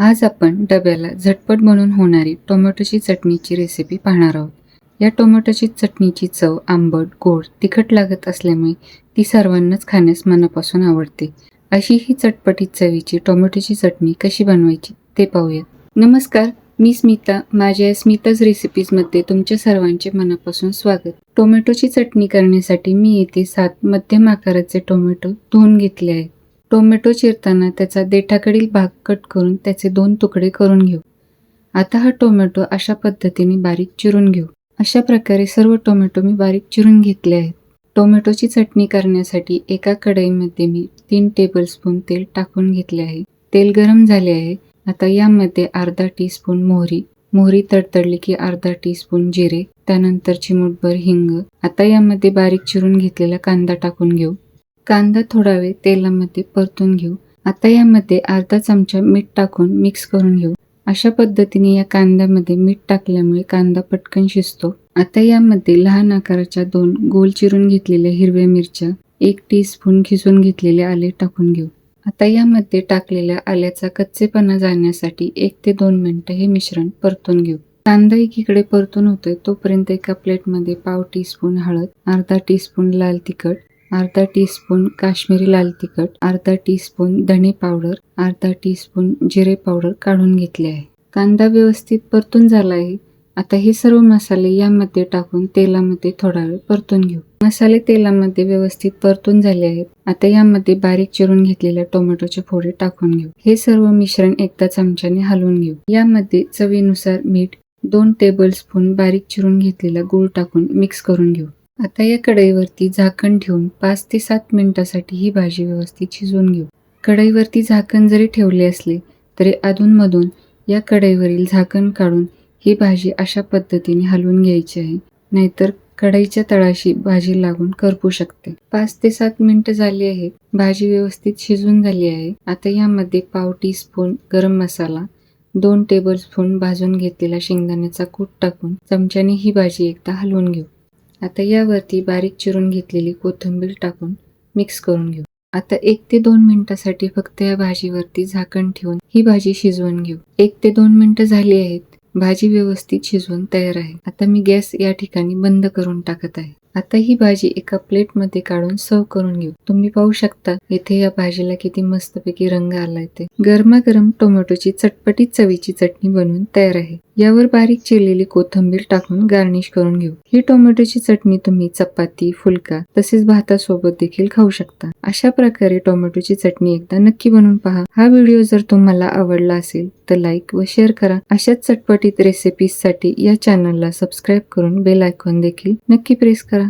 आज आपण डब्याला झटपट बनवून होणारी टोमॅटोची चटणीची रेसिपी पाहणार आहोत. या टोमॅटोची चटणीची चव आंबट गोड तिखट लागत असल्यामुळे ती सर्वांनाच खाण्यास मनापासून आवडते. अशी ही चटपटीत चवीची टोमॅटोची चटणी कशी बनवायची ते पाहूयात. नमस्कार मी स्मिता. माझ्या स्मिताज रेसिपीजमध्ये तुमच्या सर्वांचे मनापासून स्वागत. टोमॅटोची चटणी करण्यासाठी मी येथे सात मध्यम आकाराचे टोमॅटो धुवून घेतले आहेत. टोमॅटो चिरताना त्याचा देठाकडील भाग कट करून त्याचे दोन तुकडे करून घेऊ. आता हा टोमॅटो अशा पद्धतीने बारीक चिरून घेऊ. अशा प्रकारे सर्व टोमॅटो मी बारीक चिरून घेतले आहेत. टोमॅटोची चटणी करण्यासाठी एका कढईमध्ये मी तीन टेबलस्पून तेल टाकून घेतले आहे. तेल गरम झाले आहे. आता यामध्ये अर्धा टीस्पून मोहरी. मोहरी तडतडली की अर्धा टीस्पून जिरे त्यानंतर चिमूटभर हिंग. आता यामध्ये बारीक चिरून घेतलेला कांदा टाकून घेऊ. कांदा थोडा वेळ तेलामध्ये परतून घेऊ. आता यामध्ये अर्धा चमचा मीठ टाकून मिक्स करून घेऊ. अशा पद्धतीने या कांद्यामध्ये मीठ टाकल्यामुळे कांदा पटकन शिजतो. आता यामध्ये लहान आकाराच्या दोन गोल चिरून घेतलेल्या हिरव्या मिरच्या एक टीस्पून खिसून घेतलेले आले टाकून घेऊ. आता यामध्ये टाकलेल्या आल्याचा कच्चेपणा जाण्यासाठी एक ते दोन मिनिटं हे मिश्रण परतून घेऊ. कांदा एकीकडे परतून होतोय तोपर्यंत एका प्लेटमध्ये पाव टीस्पून हळद अर्धा टीस्पून लाल तिखट अर्धा टीस्पून काश्मीरी लाल तिखट अर्धा टीस्पून धणे पावडर अर्धा टीस्पून जिरे पावडर काढून घेतले आहे. कांदा व्यवस्थित परतून झाला आहे. आता हे सर्व मसाले यामध्ये टाकून तेलामध्ये थोडा वेळ परतून घेऊ. मसाले तेलामध्ये व्यवस्थित परतून झाले आहेत. आता यामध्ये बारीक चिरून घेतलेल्या टोमॅटोचे फोडे टाकून घेऊ. हे सर्व मिश्रण एकदा चमच्याने हलवून घेऊ. यामध्ये चवीनुसार मीठ दोन टेबल स्पून बारीक चिरून घेतलेला गूळ टाकून मिक्स करून घेऊ. आता या कढईवरती झाकण ठेवून पाच ते सात मिनिटासाठी ही भाजी व्यवस्थित शिजवून घेऊ. कढईवरती झाकण जरी ठेवले असले तरी अधूनमधून या कढईवरील झाकण काढून ही भाजी अशा पद्धतीने हलवून घ्यायची आहे नाहीतर कढईच्या तळाशी भाजी लागून करपू शकते. पाच ते सात मिनिटं झाली आहे भाजी व्यवस्थित शिजून झाली आहे. आता यामध्ये पाव टी स्पून गरम मसाला दोन टेबल स्पून भाजून घेतलेला शेंगदाण्याचा कूट टाकून चमच्याने ही भाजी एकदा हलवून घेऊ. आता यावरती बारीक चिरून घेतलेली कोथिंबीर टाकून मिक्स करून घेऊ. आता एक ते दोन मिनिटासाठी फक्त या भाजीवरती झाकण ठेवून ही भाजी शिजवून घेऊ. एक ते दोन मिनिटं झाली आहेत. भाजी व्यवस्थित शिजवून तयार आहे. आता मी गॅस या ठिकाणी बंद करून टाकत आहे. आता ही भाजी एका प्लेटमध्ये काढून सर्व करून घेऊ. तुम्ही पाहू शकता येथे या भाजीला किती मस्तपैकी रंग आलाय ते. गरमागरम टोमॅटोची चटपटीत चवीची चटणी बनवून तयार आहे. यावर बारीक चिरलेली कोथिंबीर टाकून गार्निश करून घेऊ. ही टोमॅटोची चटणी तुम्ही चपाती फुलका तसेच भातासोबत देखील खाऊ शकता. अशा प्रकारे टोमॅटोची चटणी एकदा नक्की बनवून पहा. हा व्हिडिओ जर तुम्हाला आवडला असेल तर लाईक व शेअर करा. अशाच चटपटीत रेसिपीजसाठी या चॅनलला सबस्क्राईब करून बेल आयकॉन देखील नक्की प्रेस करा.